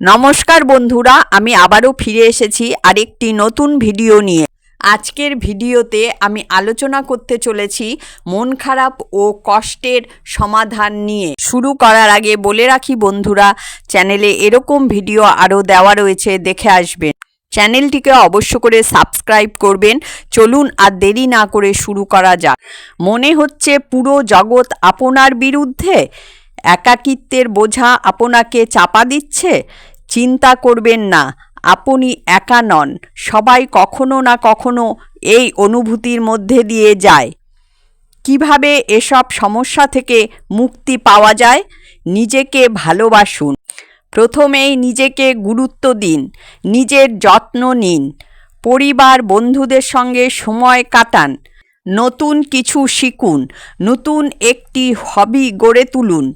নমস্কার বন্ধুরা, আমি আবারও ফিরে এসেছি আরেকটি নতুন ভিডিও নিয়ে। আজকের ভিডিওতে আমি আলোচনা করতে চলেছি মন খারাপ ও কষ্টের সমাধান নিয়ে। শুরু করার আগে বলে রাখি বন্ধুরা, চ্যানেলে এরকম ভিডিও আরও দেওয়া রয়েছে, দেখে আসবেন। চ্যানেলটিকে অবশ্য করে সাবস্ক্রাইব করবেন। চলুন আর দেরি না করে শুরু করা যাক। মনে হচ্ছে পুরো জগৎ আপনার বিরুদ্ধে? একাকিত্বের বোঝা আপনাকে চাপা দিচ্ছে? চিন্তা করবেন না, আপনি একা নন, সবাই কখনো না কখনো এই অনুভূতির মধ্যে দিয়ে যায়। কীভাবে এসব সমস্যা থেকে মুক্তি পাওয়া যায়? নিজেকে ভালোবাসুন। প্রথমেই নিজেকে গুরুত্ব দিন, নিজের যত্ন নিন। পরিবার বন্ধুদের সঙ্গে সময় কাটান। নতুন কিছু শিখুন, নতুন একটি হবি গড়ে তুলুন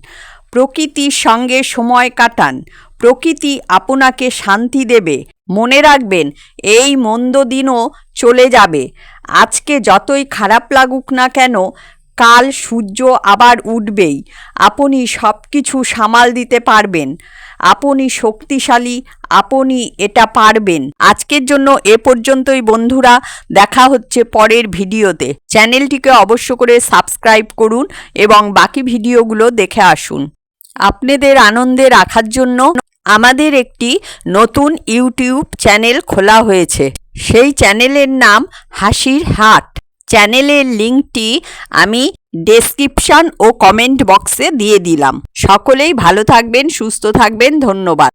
প্রকৃতির সঙ্গে সময় কাটান, প্রকৃতি আপনাকে শান্তি দেবে, মনে রাখবেন এই মন্দ দিনও চলে যাবে, আজকে যতই খারাপ লাগুক না কেন, কাল সূর্য আবার উঠবেই, আপনি সব কিছু সামাল দিতে পারবেন। আপনি শক্তিশালী, আপনি এটা পারবেন। আজকের জন্য এ পর্যন্তই বন্ধুরা, দেখা হচ্ছে পরের ভিডিওতে। চ্যানেলটিকে অবশ্য করে সাবস্ক্রাইব করুন এবং বাকি ভিডিওগুলো দেখে আসুন। আপনাদের আনন্দে রাখার জন্য আমাদের একটি নতুন ইউটিউব চ্যানেল খোলা হয়েছে। সেই চ্যানেলের নাম হাসির হাট। চ্যানেলের লিঙ্কটি আমি ডেসক্রিপশন ও কমেন্ট বক্সে দিয়ে দিলাম। সকলেই ভালো থাকবেন, সুস্থ থাকবেন, ধন্যবাদ।